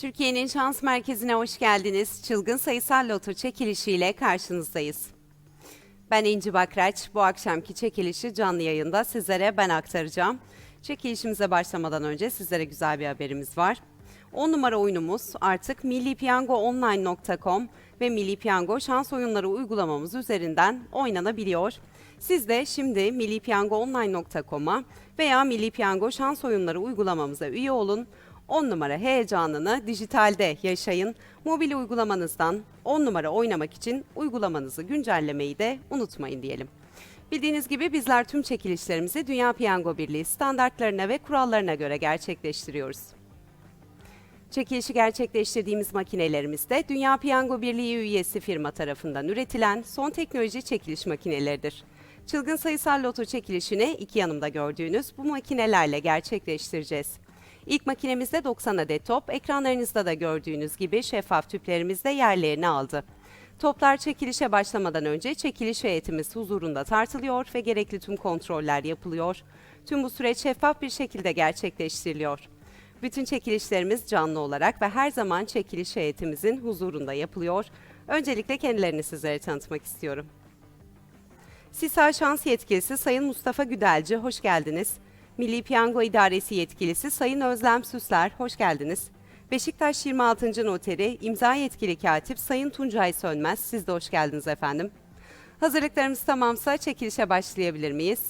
Türkiye'nin şans merkezine hoş geldiniz. Çılgın sayısal loto çekilişiyle karşınızdayız. Ben İnci Bakraç. Bu akşamki çekilişi canlı yayında sizlere ben aktaracağım. Çekilişimize başlamadan önce sizlere güzel bir haberimiz var. 10 numara oyunumuz artık millipiyangoonline.com ve Milli Piyango şans oyunları uygulamamız üzerinden oynanabiliyor. Siz de şimdi millipiyangoonline.com'a veya Milli Piyango şans oyunları uygulamamıza üye olun. 10 numara heyecanını dijitalde yaşayın. Mobil uygulamanızdan 10 numara oynamak için uygulamanızı güncellemeyi de unutmayın diyelim. Bildiğiniz gibi bizler tüm çekilişlerimizi Dünya Piyango Birliği standartlarına ve kurallarına göre gerçekleştiriyoruz. Çekilişi gerçekleştirdiğimiz makinelerimiz de Dünya Piyango Birliği üyesi firma tarafından üretilen son teknoloji çekiliş makineleridir. Çılgın sayısal loto çekilişini iki yanımda gördüğünüz bu makinelerle gerçekleştireceğiz. İlk makinemizde 90 adet top, ekranlarınızda da gördüğünüz gibi şeffaf tüplerimizde yerlerini aldı. Toplar çekilişe başlamadan önce çekiliş heyetimiz huzurunda tartılıyor ve gerekli tüm kontroller yapılıyor. Tüm bu süreç şeffaf bir şekilde gerçekleştiriliyor. Bütün çekilişlerimiz canlı olarak ve her zaman çekiliş heyetimizin huzurunda yapılıyor. Öncelikle kendilerini sizlere tanıtmak istiyorum. SİSA Şans Yetkilisi Sayın Mustafa Güdelci, hoş geldiniz. Milli Piyango İdaresi Yetkilisi Sayın Özlem Süsler, hoş geldiniz. Beşiktaş 26. Noteri İmza Yetkili Katip Sayın Tuncay Sönmez, siz de hoş geldiniz efendim. Hazırlıklarımız tamamsa çekilişe başlayabilir miyiz?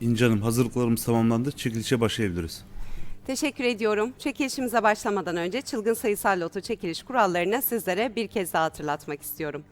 İnci Hanım hazırlıklarımız tamamlandı. Çekilişe başlayabiliriz. Teşekkür ediyorum. Çekilişimize başlamadan önce çılgın sayısal loto çekiliş kurallarını sizlere bir kez daha hatırlatmak istiyorum.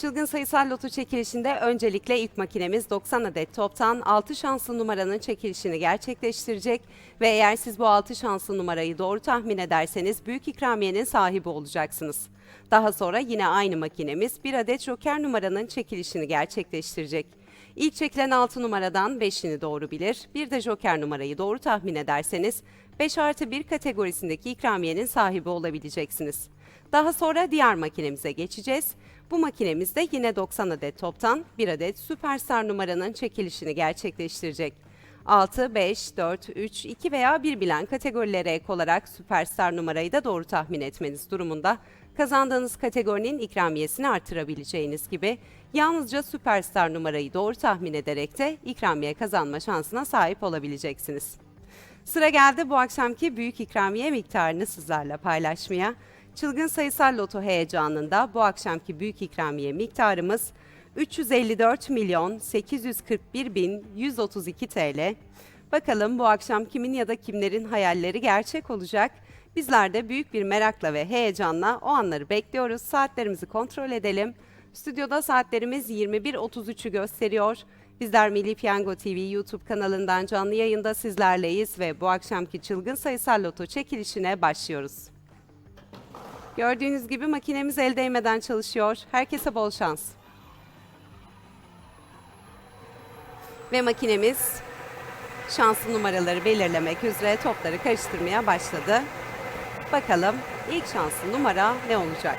Çılgın sayısal loto çekilişinde öncelikle ilk makinemiz 90 adet toptan 6 şanslı numaranın çekilişini gerçekleştirecek ve eğer siz bu 6 şanslı numarayı doğru tahmin ederseniz büyük ikramiyenin sahibi olacaksınız. Daha sonra yine aynı makinemiz bir adet joker numaranın çekilişini gerçekleştirecek. İlk çekilen 6 numaradan 5'ini doğru bilir, bir de joker numarayı doğru tahmin ederseniz 5 artı 1 kategorisindeki ikramiyenin sahibi olabileceksiniz. Daha sonra diğer makinemize geçeceğiz. Bu makinemizde yine 90 adet toptan bir adet süperstar numaranın çekilişini gerçekleştirecek. 6, 5, 4, 3, 2 veya 1 bilen kategorilere ek olarak süperstar numarayı da doğru tahmin etmeniz durumunda kazandığınız kategorinin ikramiyesini artırabileceğiniz gibi yalnızca süperstar numarayı doğru tahmin ederek de ikramiye kazanma şansına sahip olabileceksiniz. Sıra geldi bu akşamki büyük ikramiye miktarını sizlerle paylaşmaya. Çılgın sayısal loto heyecanında bu akşamki büyük ikramiye miktarımız 354 milyon 841 bin 132 TL. Bakalım bu akşam kimin ya da kimlerin hayalleri gerçek olacak? Bizler de büyük bir merakla ve heyecanla o anları bekliyoruz. Saatlerimizi kontrol edelim. Stüdyoda saatlerimiz 21.33'ü gösteriyor. Bizler Milli Piyango TV YouTube kanalından canlı yayında sizlerleyiz ve bu akşamki çılgın sayısal loto çekilişine başlıyoruz. Gördüğünüz gibi makinemiz el değmeden çalışıyor. Herkese bol şans. Ve makinemiz şanslı numaraları belirlemek üzere topları karıştırmaya başladı. Bakalım ilk şanslı numara ne olacak?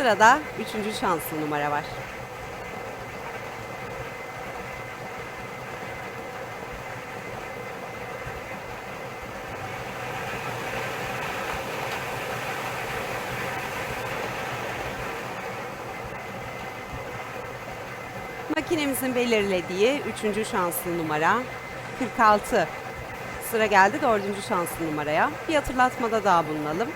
Sırada üçüncü şanslı numara var. Makinemizin belirlediği üçüncü şanslı numara 46. Sıra geldi dördüncü şanslı numaraya. Bir hatırlatmada daha bulunalım.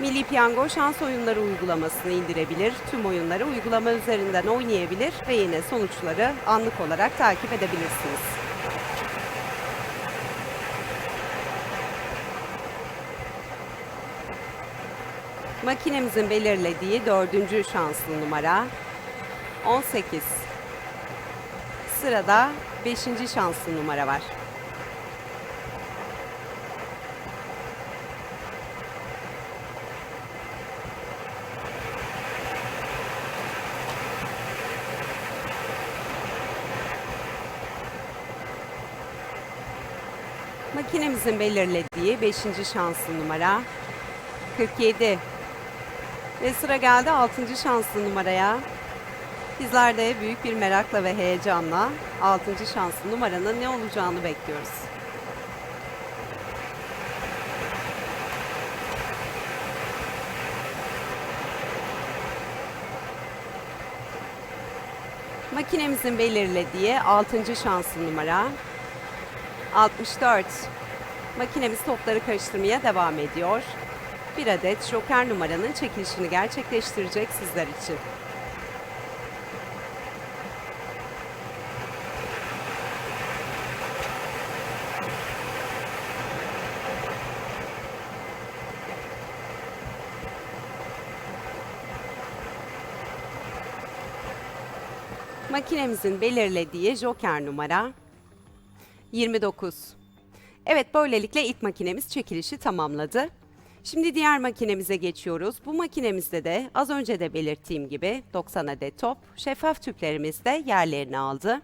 Milli Piyango şans oyunları uygulamasını indirebilir, tüm oyunları uygulama üzerinden oynayabilir ve yine sonuçları anlık olarak takip edebilirsiniz. Makinemizin belirlediği dördüncü şanslı numara 18. Sırada beşinci şanslı numara var. Makinemizin belirlediği 5. şanslı numara 47. Ve sıra geldi 6. şanslı numaraya. Bizler de büyük bir merakla ve heyecanla 6. şanslı numaranın ne olacağını bekliyoruz. Makinemizin belirlediği 6. şanslı numara 64. Makinemiz topları karıştırmaya devam ediyor. Bir adet joker numaranın çekilişini gerçekleştirecek sizler için. Makinemizin belirlediği joker numara 29. Evet böylelikle ilk makinemiz çekilişi tamamladı. Şimdi diğer makinemize geçiyoruz. Bu makinemizde de az önce de belirttiğim gibi 90 adet top, şeffaf tüplerimiz de yerlerini aldı.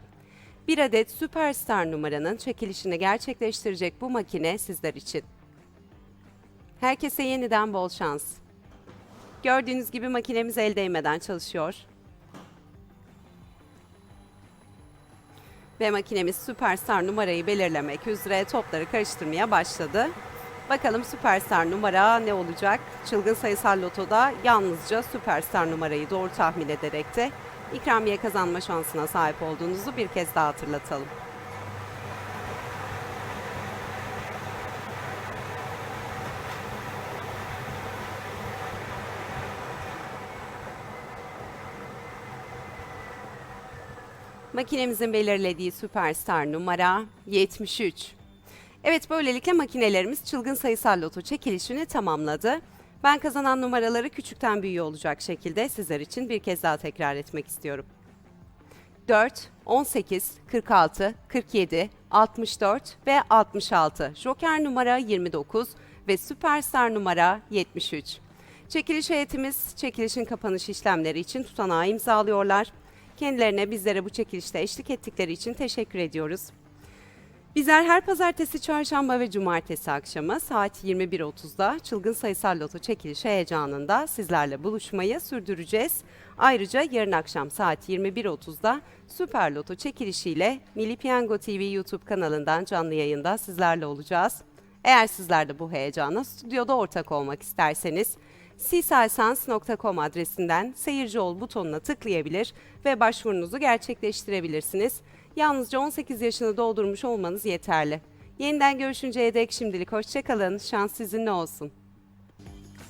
Bir adet Superstar numaranın çekilişini gerçekleştirecek bu makine sizler için. Herkese yeniden bol şans. Gördüğünüz gibi makinemiz el değmeden çalışıyor. Ve makinemiz Superstar numarayı belirlemek üzere topları karıştırmaya başladı. Bakalım Superstar numara ne olacak? Çılgın sayısal lotoda yalnızca Superstar numarayı doğru tahmin ederek de ikramiye kazanma şansına sahip olduğunuzu bir kez daha hatırlatalım. Makinemizin belirlediği süperstar numara 73. Evet böylelikle makinelerimiz çılgın sayısal loto çekilişini tamamladı. Ben kazanan numaraları küçükten büyüğe olacak şekilde sizler için bir kez daha tekrar etmek istiyorum. 4, 18, 46, 47, 64 ve 66. Joker numara 29 ve Süperstar numara 73. Çekiliş heyetimiz çekilişin kapanış işlemleri için tutanağı imzalıyorlar. Kendilerine bizlere bu çekilişte eşlik ettikleri için teşekkür ediyoruz. Bizler her pazartesi, çarşamba ve cumartesi akşamı saat 21.30'da çılgın sayısal loto çekilişi heyecanında sizlerle buluşmayı sürdüreceğiz. Ayrıca yarın akşam saat 21.30'da Süper Loto çekilişiyle Milli Piyango TV YouTube kanalından canlı yayında sizlerle olacağız. Eğer sizler de bu heyecana stüdyoda ortak olmak isterseniz sisaysans.com adresinden seyirci ol butonuna tıklayabilir ve başvurunuzu gerçekleştirebilirsiniz. Yalnızca 18 yaşını doldurmuş olmanız yeterli. Yeniden görüşünceye dek şimdilik hoşçakalın. Şans sizinle olsun.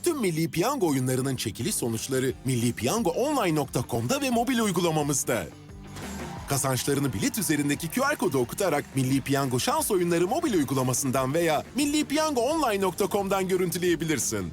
Tüm Milli Piyango oyunlarının çekiliş sonuçları millipiyangoonline.com'da ve mobil uygulamamızda. Kazançlarını bilet üzerindeki QR kodu okutarak Milli Piyango şans oyunları mobil uygulamasından veya millipiyangoonline.com'dan görüntüleyebilirsin.